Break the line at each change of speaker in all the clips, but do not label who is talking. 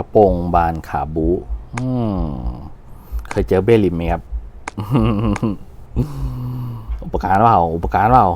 ระโปรงบานขาบูเคยเจอเบลิมไหมครับ อุปการณ์เปล่า อุปการณ์เปล่า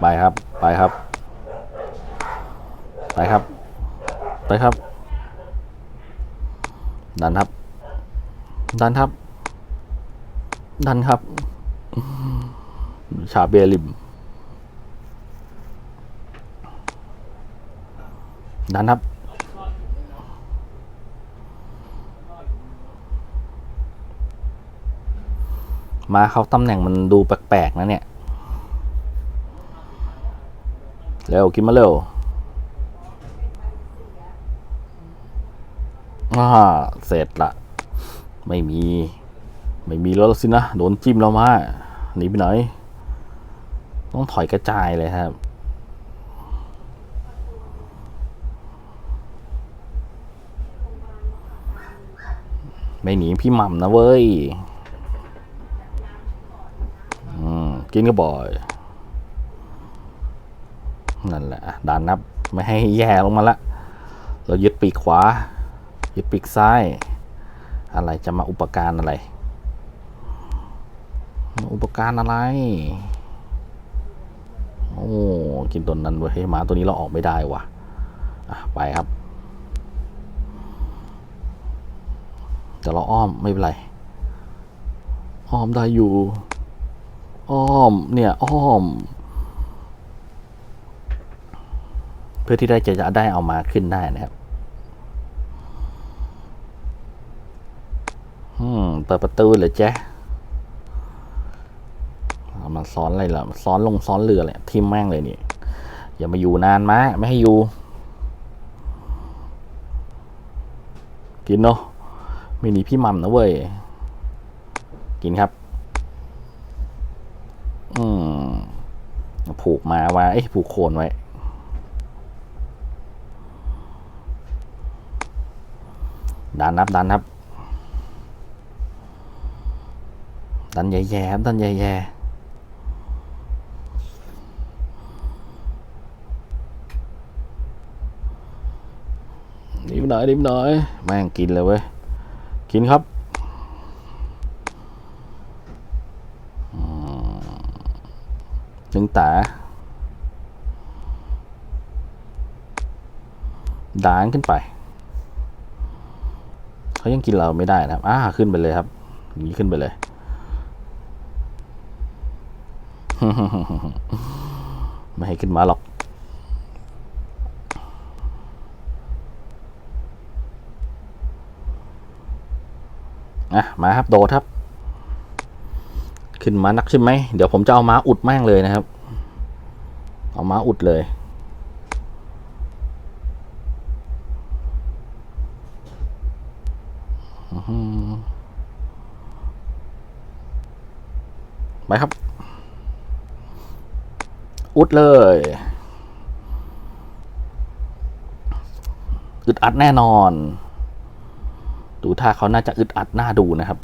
ไปครับ ไปครับ ไปครับ ไปครับ ดันครับ ดันครับ ดันครับ ชาเบลิมดันครับ มาเขาตำแหน่งมันดูแปลกๆนะเนี่ย เร็ว กินมาเร็วอ่าเสร็จละ ไม่มี ไม่มีแล้วสินะ โดนจิ้มเรามาหนีไปไหน ต้องถอยกระจายเลยครับ ไม่หนีพี่หม่ำนะเว้ยอืมกินก็บ่อย นั่นแหละอะดันนับไม่ให้แย่ลงมาละ เรายึดปีกขวา ยึดปีกซ้าย อะไรจะมาอุปการอะไร อุปการอะไร โอ้กินตัวนั้นเว้ยหมาตัวนี้เราออกไม่ได้ว่ะอะไปครับ แต่เราอ้อมไม่เป็นไร อ้อมได้อยู่ อ้อมเนี่ย อ้อม เพื่อที่ได้จะจะได้เอามาขึ้นได้นะครับอืมเปิดประตูเลยแจ๊ะ ซ้อนอะไรล่ะซ้อนลงซ้อนเรือเลยทิมแม่งเลยนี่อย่ามาอยู่นานมะไม่ให้อยู่ กินเนาะไม่หนีพี่มัมนะเว้ย กินครับ อืมผูกมาว่าเอ้ผูกโคนไว้ ดันนับดันนับดันแย่ๆดันแย่ๆ หน่อยนิดหน่อย แม่งกินเลยเว้ย กินครับหนึ่งตาด่างขึ้นไป เขายังกินเราไม่ได้นะครับ อ่า ขึ้นไปเลยครับ นี้ขึ้นไปเลย ไม่ให้ขึ้นมาหรอก อะมาครับโดดครับ ขึ้นมานักใช่ไหมเดี๋ยวผมจะเอาม้าอุดแม่งเลยนะครับ เอาม้าอุดเลยไปครับ อุดเลยอึดอัดแน่นอน ดูท่าเขาน่าจะอึดอัดหน่าดูนะครับ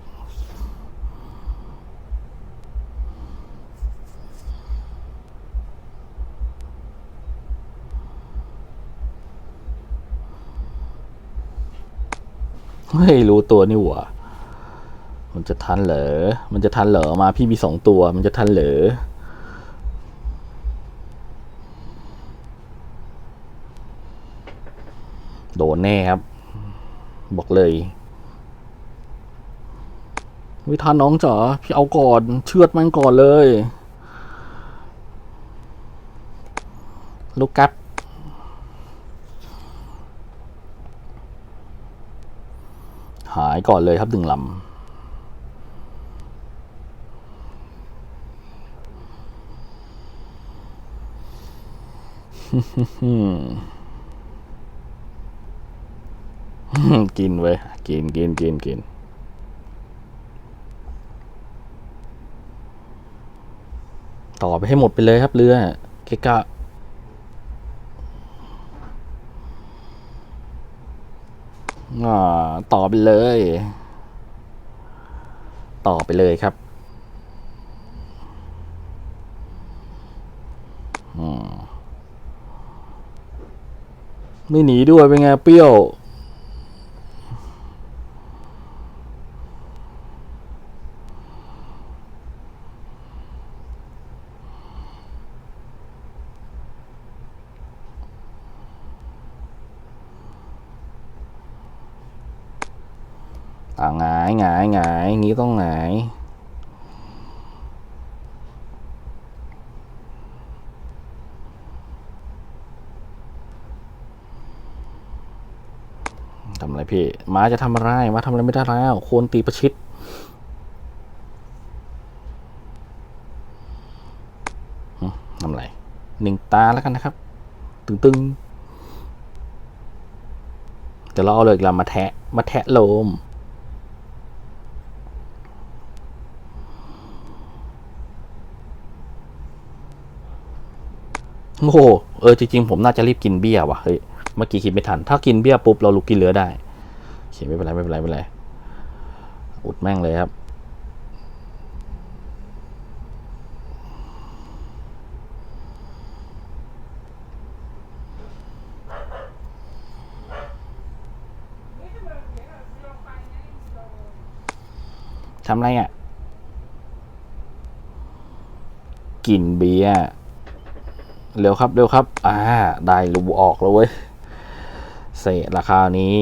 เฮ้ยรู้ตัวนี่หว่ามันจะทันเหรอ มันจะทันเหรอ มาพี่มีสองตัว มันจะทันเหรอ โดนแน่ครับ บอกเลย วิทานน้องจ๋าพี่เอาก่อน เชือดมันก่อนเลย ลูกกัดหายก่อนเลยครับหนึ่งลำกินเว้ยกินกินกินกิน ต่อไปให้หมดไปเลยครับเรือเกะกะต่อไปเลย ต่อไปเลยครับไม่หนีด้วยเป็นไงเปรี้ยว อ่าหงายหงายหงายงนี้ต้องหงายทำอะไรพี่ม้าจะทำอะไรม้าทำอะไรไม่ได้แล้วโคนตีประชิดทำอะไรหนึ่งตาแล้วกันนะครับ ตึงตึงเดี๋ยวเราเอาเลยเรามาแทะ มาแทะโลม โอ้โหเออจริงๆผมน่าจะรีบกินเบี้ยว่ะเฮ้ยเมื่อกี้คิดไม่ทัน ถ้ากินเบี้ยปุ๊บเราลุกกินเรือได้โอเคไม่เป็นไรไม่เป็นไรไม่เป็นไรอุดแม่งเลยครับทำไรอะ กินเบียร์ เร็วครับเร็วครับ อ่า ได้รูออกแล้วเว้ยเศษราคานี้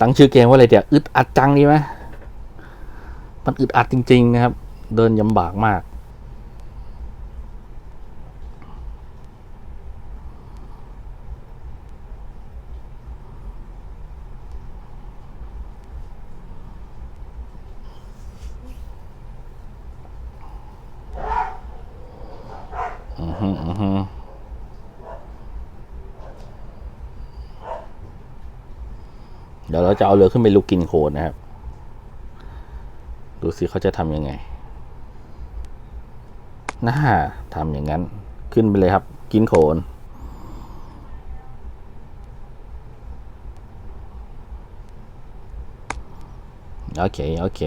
ตั้งชื่อเกมว่าอะไรเดี๋ยวอึดอัดจังดีไหมมันอึดอัดจริง ๆ นะครับ เดินยำบากมาก อือฮึอือฮึเดี๋ยวเราจะเอาเรือขึ้นไปลูกกินโคลนนะครับ ดูสิเขาจะทำยังไง น่าทำอย่างนั้น ขึ้นไปเลยครับ กินโคลนโอเค โอเค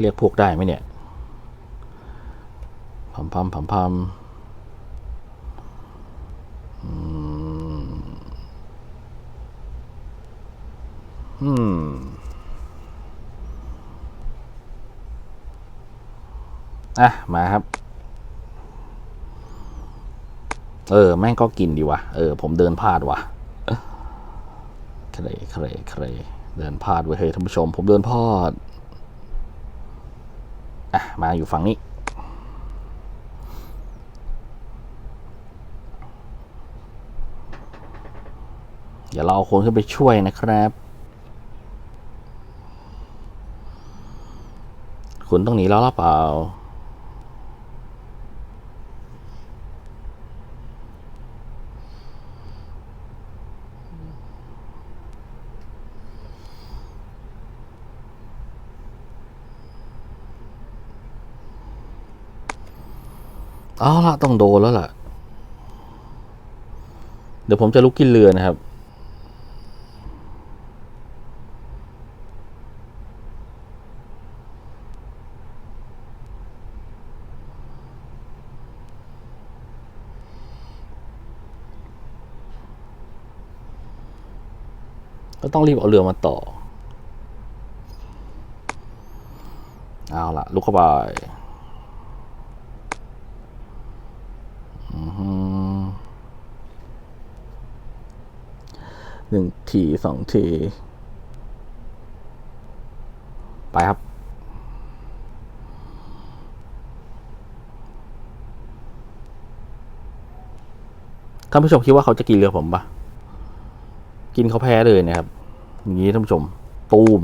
เรียกพวกได้ไหมเนี่ย พัมพัมพัมพัมอืมอืมอะ มาครับ เออ แม่งก็กินดีวะเออ ผมเดินพลาดวะเครเครเครเดินพลาดเว้ยเฮ้ยท่านผู้ชม ผมเดินพลาด อะ มาอยู่ฝั่งนี้ ดี๋ยวเราเอาคนขึ้นไปช่วยนะครับคุณต้องหนีแล้วหรือเปล่า เอาละต้องโดนแล้วล่ะ เดี๋ยวผมจะลุกกินเรือนะครับ ก็ต้องรีบเอาเรือมาต่อ เอาละลุกเข้าไปหนึ่งทีสองที ไปครับท่านผู้ชมคิดว่าเขาจะกินเรือผมปะ กินเขาแพ้เลยนะครับ อย่างนี้ท่านผู้ชม ตูม